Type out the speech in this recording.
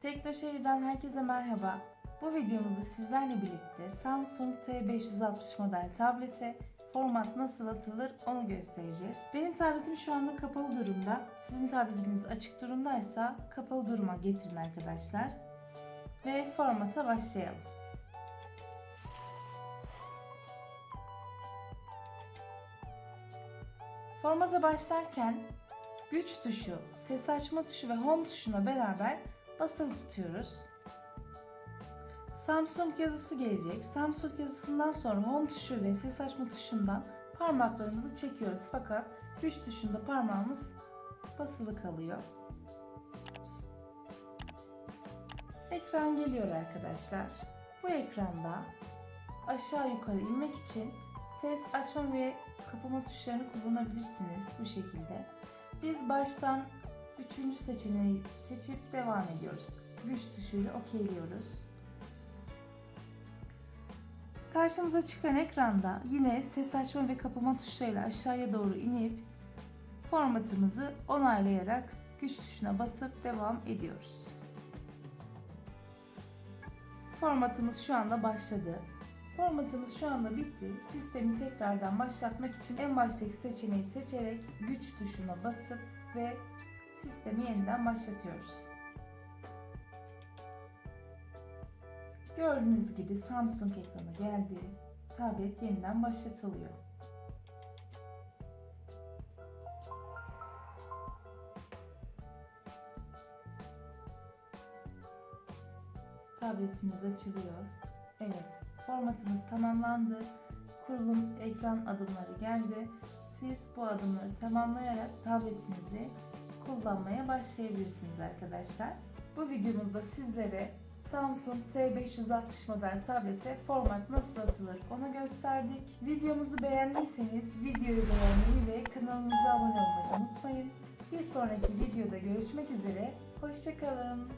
Teknoşehir'den herkese merhaba. Bu videomuzda sizlerle birlikte Samsung T560 model tablete format nasıl atılır onu göstereceğiz. Benim tabletim şu anda kapalı durumda. Sizin tabletiniz açık durumdaysa kapalı duruma getirin arkadaşlar. Ve formata başlayalım. Formata başlarken güç tuşu, ses açma tuşu ve home tuşuna beraber basılı tutuyoruz. Samsung yazısı gelecek. Samsung yazısından sonra home tuşu ve ses açma tuşundan parmaklarımızı çekiyoruz. Fakat güç tuşunda parmağımız basılı kalıyor. Ekran geliyor arkadaşlar. Bu ekranda aşağı yukarı inmek için ses açma ve kapama tuşlarını kullanabilirsiniz bu şekilde. Biz baştan üçüncü seçeneği seçip devam ediyoruz. Güç tuşuyla okeyliyoruz. Karşımıza çıkan ekranda yine ses açma ve kapama tuşlarıyla aşağıya doğru inip formatımızı onaylayarak güç tuşuna basıp devam ediyoruz. Formatımız şu anda başladı. Formatımız şu anda bitti. Sistemi tekrardan başlatmak için en baştaki seçeneği seçerek güç tuşuna basıp ve sistemi yeniden başlatıyoruz. Gördüğünüz gibi Samsung ekranı geldi. Tablet yeniden başlatılıyor. Tabletimiz açılıyor. Evet, formatımız tamamlandı. Kurulum ekran adımları geldi. Siz bu adımları tamamlayarak tabletinizi kullanmaya başlayabilirsiniz arkadaşlar. Bu videomuzda sizlere Samsung T560 model tablete format nasıl atılır onu gösterdik. Videomuzu beğendiyseniz videoyu beğenmeyi ve kanalımıza abone olmayı unutmayın. Bir sonraki videoda görüşmek üzere. Hoşçakalın.